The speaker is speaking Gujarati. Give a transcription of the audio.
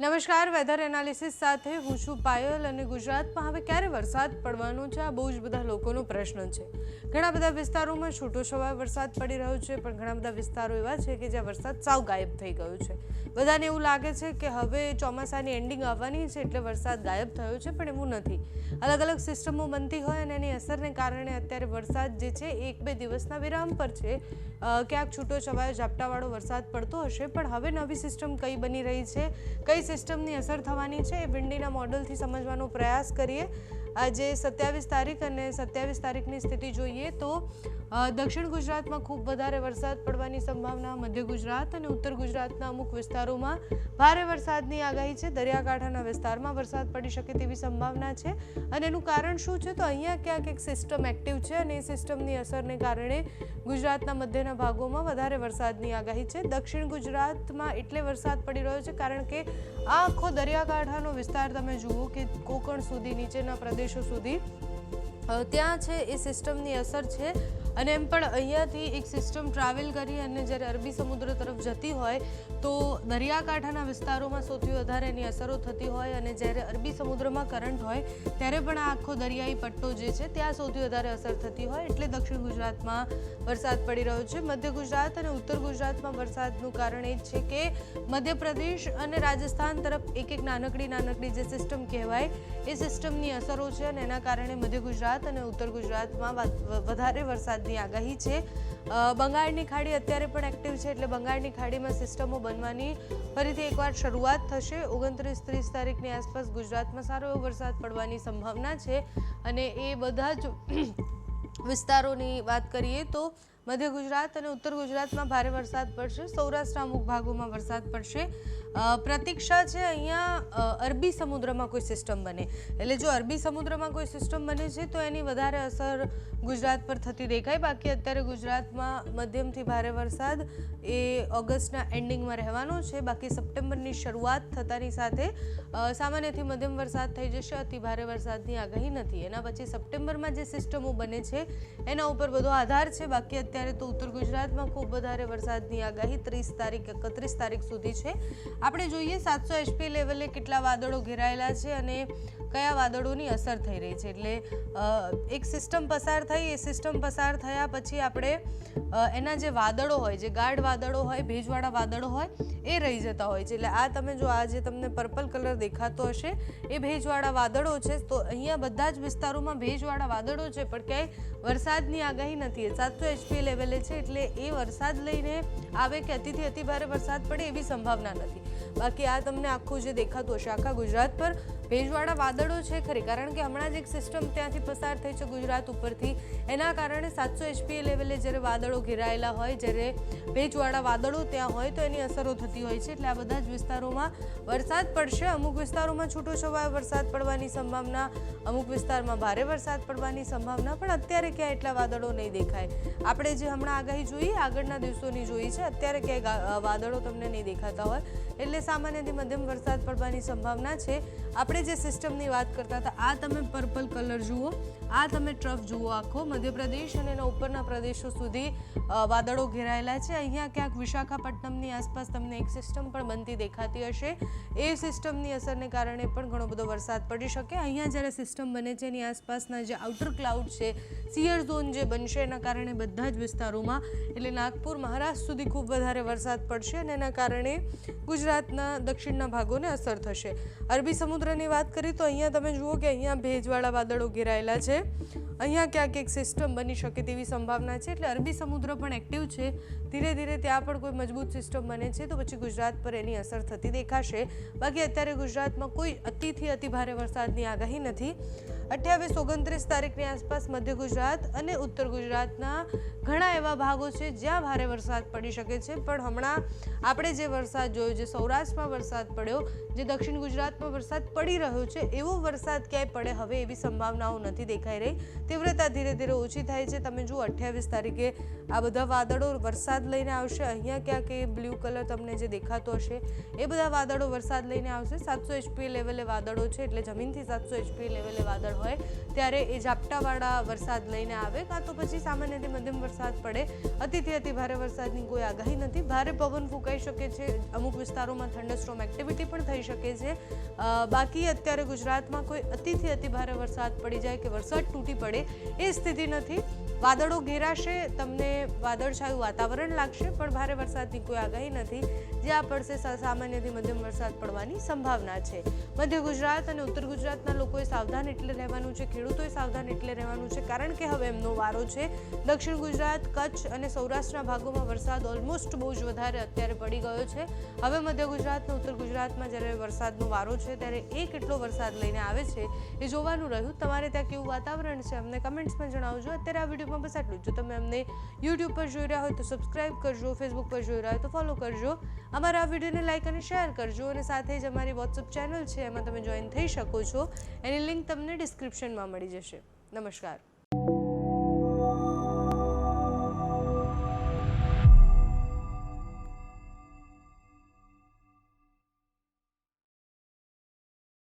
નમસ્કાર વેધર એનાલિસિસ સાથે હું છું પાયલ અને ગુજરાતમાં હવે ક્યારે વરસાદ પડવાનો છે? આ બહુ જ બધા લોકોનો પ્રશ્ન છે. ઘણા બધા વિસ્તારોમાં છૂટો છવાયો વરસાદ પડી રહ્યો છે, પણ ઘણા બધા વિસ્તારો એવા છે કે જ્યાં વરસાદ સાવ ગાયબ થઈ ગયો છે. બધાને એવું લાગે છે કે હવે ચોમાસાની એન્ડિંગ આવવાની છે એટલે વરસાદ ગાયબ થયો છે, પણ એવું નથી. અલગ અલગ સિસ્ટમો બનતી હોય અને એની અસરને કારણે અત્યારે વરસાદ જે છે એક બે દિવસના વિરામ પર છે. ક્યાંક છૂટો છવાયો ઝાપટાવાળો વરસાદ પડતો હશે, પણ હવે નવી સિસ્ટમ કઈ બની રહી છે? કઈ સિસ્ટમની અસર થવાની છે એ વિન્ડીના મોડલથી સમજવાનો પ્રયાસ કરીએ. આજે સત્યાવીસ તારીખ અને સત્યાવીસ તારીખની સ્થિતિ જોઈએ તો દક્ષિણ ગુજરાતમાં ખૂબ વધારે વરસાદ પડવાની સંભાવના, મધ્ય ગુજરાત અને ઉત્તર ગુજરાતના અમુક વિસ્તારોમાં ભારે વરસાદની આગાહી છે. દરિયાકાંઠાના વિસ્તારમાં વરસાદ પડી શકે તેવી સંભાવના છે. અને એનું કારણ શું છે? તો અહીંયા ક્યાંક એક સિસ્ટમ એક્ટિવ છે અને એ સિસ્ટમની અસરને કારણે ગુજરાતના મધ્યના ભાગોમાં વધારે વરસાદની આગાહી છે. દક્ષિણ ગુજરાતમાં એટલે વરસાદ પડી રહ્યો છે કારણ કે આ આખો દરિયાકાંઠાનો વિસ્તાર તમે જુઓ કે કોકણ સુધી નીચેના પ્રદેશો સુધી. ત્યાં છે એ સિસ્ટમની અસર છે. અને એમ પણ અહીંયાથી એક સિસ્ટમ ટ્રાવેલ કરી અને જ્યારે અરબી સમુદ્ર તરફ જતી હોય, તો દરિયાકાંઠાના વિસ્તારોમાં સૌથી વધારે એની અસરો થતી હોય અને જ્યારે અરબી સમુદ્રમાં કરંટ હોય, ત્યારે પણ આખો દરિયાઈ પટ્ટો જે છે, ત્યાં સૌથી વધારે અસર થતી હોય. એટલે દક્ષિણ ગુજરાતમાં વરસાદ પડી રહ્યો છે. મધ્ય ગુજરાત અને ઉત્તર ગુજરાતમાં વરસાદનું કારણ એ છે કે, મધ્યપ્રદેશ અને રાજસ્થાન તરફ એક એક નાનકડી નાનકડી જે સિસ્ટમ કહેવાય, એ સિસ્ટમની અસરો છે અને એના કારણે મધ્ય ગુજરાત અને ઉત્તર ગુજરાતમાં વધારે વધારે વરસાદની આગાહી છે. બંગાળની ખાડી અત્યારે પણ એક્ટિવ છે એટલે બંગાળની ખાડીમાં સિસ્ટમો બનવાની ફરીથી એકવાર શરૂઆત થશે. ઓગણત્રીસ ત્રીસ તારીખની આસપાસ ગુજરાતમાં સારો એવો વરસાદ પડવાની સંભાવના છે. અને એ બધા જ વિસ્તારોની વાત કરીએ તો મધ્ય ગુજરાત અને ઉત્તર ગુજરાતમાં ભારે વરસાદ પડશે. સૌરાષ્ટ્રના અમુક ભાગોમાં વરસાદ પડશે. પ્રતીક્ષા છે અહીંયા અરબી સમુદ્રમાં કોઈ સિસ્ટમ બને. એટલે જો અરબી સમુદ્રમાં કોઈ સિસ્ટમ બને છે, તો એની વધારે અસર ગુજરાત પર થતી દેખાય. બાકી અત્યારે ગુજરાતમાં મધ્યમથી ભારે વરસાદ એ ઓગસ્ટના એન્ડિંગમાં રહેવાનો છે. બાકી સપ્ટેમ્બરની શરૂઆત થતાની સાથે સામાન્યથી મધ્યમ વરસાદ થઈ જશે. અતિ ભારે વરસાદની આગાહી નથી. એના પછી સપ્ટેમ્બરમાં જે સિસ્ટમો બને છે, એના ઉપર બધો આધાર છે. બાકી અત્યારે તો ઉત્તર ગુજરાતમાં ખૂબ વધારે વરસાદની આગાહી ત્રીસ તારીખ, એકત્રીસ તારીખ સુધી છે. આપણે જોઈએ સાતસો એચપી લેવલે કેટલા વાદળો ઘેરાયેલા છે અને કયા વાદળોની અસર થઈ રહી છે. એટલે એક સિસ્ટમ પસાર થઈ, એ સિસ્ટમ પસાર થયા પછી આપણે એના જે વાદળો હોય, જે ગાઢ વાદળો હોય, ભેજવાળા વાદળો હોય, એ રહી જતા હોય છે. એટલે આ તમે જો, આ જે તમને પર્પલ કલર દેખાતો હશે, એ ભેજવાળા વાદળો છે. તો અહીંયા બધા જ વિસ્તારોમાં ભેજવાળા વાદળો છે, પણ ક્યાંય વરસાદની આગાહી નથી. સાતસો એચપી લેવલે છે એટલે એ વરસાદ લઈને આવે કે અતિથી અતિ ભારે વરસાદ પડે એવી સંભાવના નથી. બાકી આ તમને આખું જે દેખાતું હશે, આખા ગુજરાત પર ભેજવાળા વાદળો છે ખરી. કારણ કે હમણાં જ એક સિસ્ટમ ત્યાંથી પસાર થઈ છે ગુજરાત ઉપરથી. એના કારણે સાતસો એચપી લેવલે જ્યારે વાદળો ઘેરાયેલા હોય, જ્યારે ભેજવાળા વાદળો ત્યાં હોય, તો એની અસરો થતી હોય છે. એટલે આ બધા જ વિસ્તારોમાં વરસાદ પડશે. અમુક વિસ્તારોમાં છૂટો છવાયો વરસાદ પડવાની સંભાવના, અમુક વિસ્તારમાં ભારે વરસાદ પડવાની સંભાવના, પણ અત્યારે ક્યાં એટલા વાદળો નહીં દેખાય. આપણે જે હમણાં આગાહી જોઈ, આગળના દિવસોની જોઈ છે, અત્યારે ક્યાંય વાદળો તમને નહીં દેખાતા હોય. એટલે સામાન્યથી મધ્યમ વરસાદ પડવાની સંભાવના છે. આપણે જે સિસ્ટમની વાત કરતા હતા, આ તમે પર્પલ કલર જુઓ, આ તમે ટ્રફ જુઓ આખો. મધ્યપ્રદેશ અને એના ઉપરના પ્રદેશો સુધી વાદળો ઘેરાયેલા છે. અહીંયા ક્યાંક વિશાખાપટ્ટનમની આસપાસ તમને એક સિસ્ટમ પણ બનતી દેખાતી હશે. એ સિસ્ટમની અસરને કારણે પણ ઘણો બધો વરસાદ પડી શકે. અહીંયા જ્યારે સિસ્ટમ બને છે, એની આસપાસના જે આઉટર ક્લાઉડ છે સિયર ઝોન જે બનશે, એના કારણે બધા જ વિસ્તારોમાં. એટલે નાગપુર, મહારાષ્ટ્ર સુધી ખૂબ વધારે વરસાદ પડશે અને એના કારણે ગુજરાતના દક્ષિણના ભાગોને અસર થશે. અરબી સમુદ્રની વાત કરીએ તો અહીંયા તમે જુઓ કે અહીંયા ભેજવાળા વાદળો ઘેરાયેલા છે. અહીંયા ક્યાંક એક સિસ્ટમ બની શકે તેવી સંભાવના છે. એટલે અરબી સમુદ્ર પણ એક્ટિવ છે. ધીરે ધીરે ત્યાં પણ કોઈ મજબૂત સિસ્ટમ બને છે તો પછી ગુજરાત પર એની અસર થતી દેખાશે. બાકી અત્યારે ગુજરાતમાં કોઈ અતિથી અતિભારે વરસાદની આગાહી નથી. અઠ્યાવીસ, ઓગણત્રીસ તારીખની આસપાસ મધ્ય ગુજરાત અને ઉત્તર ગુજરાતના ઘણા એવા ભાગો છે જ્યાં ભારે વરસાદ પડી શકે છે. પણ હમણાં આપણે જે વરસાદ જોયો, જે સૌરાષ્ટ્રમાં વરસાદ પડ્યો, જે દક્ષિણ ગુજરાતમાં વરસાદ પડી રહ્યો છે, એવો વરસાદ ક્યાંય પડે હવે એવી સંભાવનાઓ નથી દેખાઈ રહી. તીવ્રતા ધીરે ધીરે ઓછી થાય છે. તમે જુઓ, અઠ્યાવીસ તારીખે આ બધા વાદળો વરસાદ લઈને આવશે. અહીંયા ક્યાંક એ બ્લુ કલર તમને જે દેખાતો હશે, એ બધા વાદળો વરસાદ લઈને આવશે. સાતસો એચપી લેવલે વાદળો છે, એટલે જમીનથી સાતસો એચપી લેવલે વાદળ હોય, ત્યારે એ ઝાપટાવાળા વરસાદ લઈને આવે. કાં તો પછી સામાન્યથી મધ્યમ વરસાદ પડે. અતિથી અતિ ભારે વરસાદની કોઈ આગાહી નથી. ભારે પવન ફૂંકાઈ શકે છે. અમુક વિસ્તારોમાં થંડરસ્ટ્રોમ એક્ટિવિટી પણ થઈ શકે છે. બાકી અત્યારે ગુજરાતમાં કોઈ અતિથી અતિ ભારે વરસાદ પડી જાય કે વરસાદ તૂટી પડે એ સ્થિતિ નથી. વાદળો ઘેરાશે, તમને વાદળછાયું વાતાવરણ લાગશે, પણ ભારે વરસાદની કોઈ આગાહી નથી. જ્યાં પડશે સામાન્યથી મધ્યમ વરસાદ પડવાની સંભાવના છે. મધ્ય ગુજરાત અને ઉત્તર ગુજરાતના લોકોએ સાવધાન એટલે રહેવાનું છે, ખેડૂતોએ સાવધાન એટલે રહેવાનું છે, કારણ કે હવે એમનો વારો છે. દક્ષિણ ગુજરાત, કચ્છ અને સૌરાષ્ટ્રના ભાગોમાં વરસાદ ઓલમોસ્ટ બહુ જ વધારે અત્યારે પડી ગયો છે. હવે મધ્ય ગુજરાત ઉત્તર ગુજરાતમાં જ્યારે વરસાદનો વારો છે, ત્યારે એ કેટલો વરસાદ લઈને આવે છે એ જોવાનું રહ્યું. તમારે ત્યાં કેવું વાતાવરણ છે, અમને કમેન્ટ્સમાં જણાવજો. અત્યારે આ વિડીયોમાં બસ આટલું જ. તમે અમને યુટ્યુબ પર જોઈ રહ્યા હોય તો સબસ્ક્રાઇબ કરજો ફેસબુક પર જોઈ રહ્યા હોય તો ફોલો કરજો. અમારા આ વિડીયોને લાઇક અને શેર કરજો અને સાથે જ અમારી વોટ્સઅપ ચેનલ છે, એમાં તમે જોઈન થઈ શકો છો. એની લિંક તમને ડિસ્ક્રિપ્શનમાં મળી જશે. નમસ્કાર.